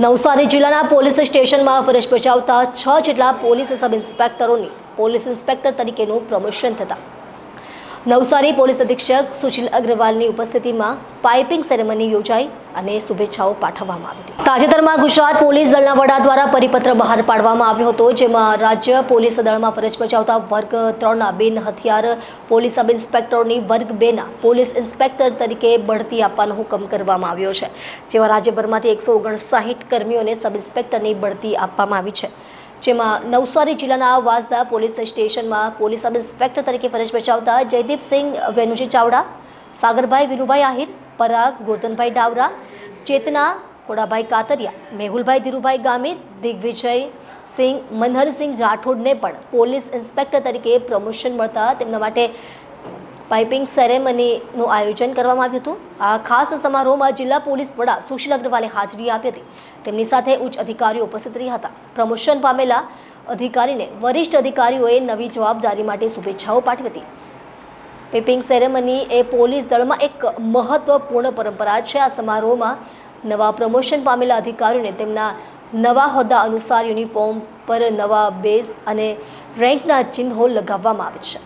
નવસારી જિલ્લાના પોલીસ સ્ટેશનમાં ફરજ બજાવતા છ જેટલા પોલીસ સબ ઇન્સ્પેક્ટરોની પોલીસ ઇન્સ્પેક્ટર તરીકેનું પ્રમોશન થતા નવસારી પોલીસ અધિક્ષક સુશીલ અગ્રવાલની ઉપસ્થિતિમાં પાઇપિંગ સેરેમની યોજાઈ અને શુભેચ્છાઓ પાઠવવામાં આવી હતી. તાજેતરમાં ગુજરાત પોલીસ દળના વડા દ્વારા પરિપત્ર બહાર પાડવામાં આવ્યો હતો, જેમાં રાજ્ય પોલીસ દળમાં ફરજ બજાવતા વર્ગ ત્રણના બિન હથિયાર પોલીસ સબ ઇન્સ્પેક્ટરની વર્ગ બેના પોલીસ ઇન્સ્પેક્ટર તરીકે બઢતી આપવાનો હુકમ કરવામાં આવ્યો છે, જેમાં રાજ્યભરમાંથી એકસો ઓગણસાઠ કર્મીઓને સબ ઇન્સ્પેક્ટરની બઢતી આપવામાં આવી છે. જેમાં નવસારી જિલ્લાના વાંસદા પોલીસ સ્ટેશનમાં પોલીસ સબ ઇન્સ્પેક્ટર તરીકે ફરજ બજાવતા જયદીપસિંહ વેનુજી ચાવડા, સાગરભાઈ વિનુભાઈ આહિર, પરાગ ગોરધનભાઈ ડાવરા, ચેતના કોડાભાઈ કાતરિયા, મેહુલભાઈ ધીરુભાઈ ગામિત, દિગ્વિજય સિંહ, મનહરસિંહ રાઠોડને પણ પોલીસ ઇન્સ્પેક્ટર તરીકે પ્રમોશન મળતા તેમના માટે પાઇપિંગ સેરેમનીનું આયોજન કરવામાં આવ્યું હતું. આ ખાસ સમારોહમાં જિલ્લા પોલીસ વડા સુશીલ અગ્રવાલે હાજરી આપી હતી. તેમની સાથે ઉચ્ચ અધિકારીઓ ઉપસ્થિત રહ્યા હતા. પ્રમોશન પામેલા અધિકારીને વરિષ્ઠ અધિકારીઓએ નવી જવાબદારી માટે શુભેચ્છાઓ પાઠવી હતી. પીપિંગ સેરેમની એ પોલીસ દળમાં એક મહત્વપૂર્ણ પરંપરા છે. આ સમારોહમાં નવા પ્રમોશન પામેલા અધિકારીઓને તેમના નવા હોદ્દા અનુસાર યુનિફોર્મ પર નવા બેઝ અને રેન્કના ચિહ્નો લગાવવામાં આવે છે.